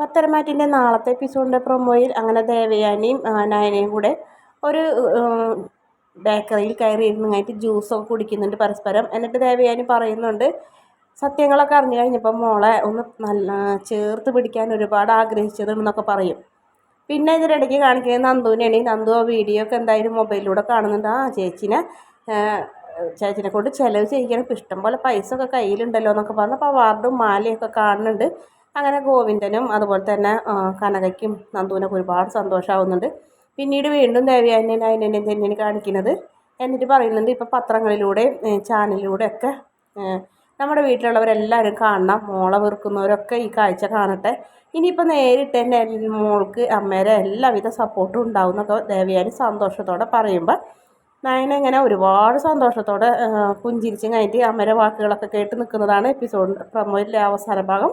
പത്തരമാറ്റിന്റെ നാളത്തെ എപ്പിസോഡിന്റെ പ്രൊമോയിൽ അങ്ങനെ ദേവയാനിയും നയനയും കൂടെ ഒരു ബേക്കറിയിൽ കയറി ഇരുന്നായിട്ട് ജ്യൂസൊക്കെ കുടിക്കുന്നുണ്ട് പരസ്പരം. എന്നിട്ട് ദേവയാനി പറയുന്നുണ്ട് സത്യങ്ങളൊക്കെ അറിഞ്ഞു കഴിഞ്ഞപ്പോൾ മോളെ ഒന്ന് നല്ല ചേർത്ത് പിടിക്കാൻ ഒരുപാട് ആഗ്രഹിച്ചതെന്നൊക്കെ പറയും. പിന്നെ ഇതിനിടയ്ക്ക് കാണിക്കുന്നത് നന്ദുവിനെയാണ്. നന്ദു ആ വീഡിയോ ഒക്കെ എന്തായാലും മൊബൈലിലൂടെ കാണുന്നുണ്ട്. ആ ചേച്ചിനെ ചേച്ചിനെ കൊണ്ട് ചിലവ് ഇപ്പം ഇഷ്ടം പോലെ പൈസ ഒക്കെ കയ്യിലുണ്ടല്ലോ എന്നൊക്കെ പറഞ്ഞപ്പോൾ അവാർഡും മാലയൊക്കെ കാണുന്നുണ്ട്. അങ്ങനെ ഗോവിന്ദനും അതുപോലെ തന്നെ കനകയ്ക്കും നന്ദുവിനൊക്കെ ഒരുപാട് സന്തോഷമാവുന്നുണ്ട് പിന്നീട് വീണ്ടും ദേവയാനിനെ അതിനെ തന്നെയാണ് കാണിക്കുന്നത് എന്നിട്ട് പറയുന്നുണ്ട് ഇപ്പോൾ പത്രങ്ങളിലൂടെ ചാനലിലൂടെ ഒക്കെ നമ്മുടെ വീട്ടിലുള്ളവരെല്ലാവരും കാണണം മോളെ വെറുക്കുന്നവരൊക്കെ ഈ കാഴ്ച കാണട്ടെ. ഇനിയിപ്പോൾ നേരിട്ട് തന്നെ മോൾക്ക് അമ്മേരെ എല്ലാവിധ സപ്പോർട്ടും ഉണ്ടാവും എന്നൊക്കെ ദേവയാനി സന്തോഷത്തോടെ പറയുമ്പോൾ നയന ഇങ്ങനെ ഒരുപാട് സന്തോഷത്തോടെ പുഞ്ചിരിച്ചും കഴിഞ്ഞിട്ട് അമ്മേരെ വാക്കുകളൊക്കെ കേട്ട് നിൽക്കുന്നതാണ് എപ്പിസോഡ് പ്രമോയിലെ അവസാന ഭാഗം.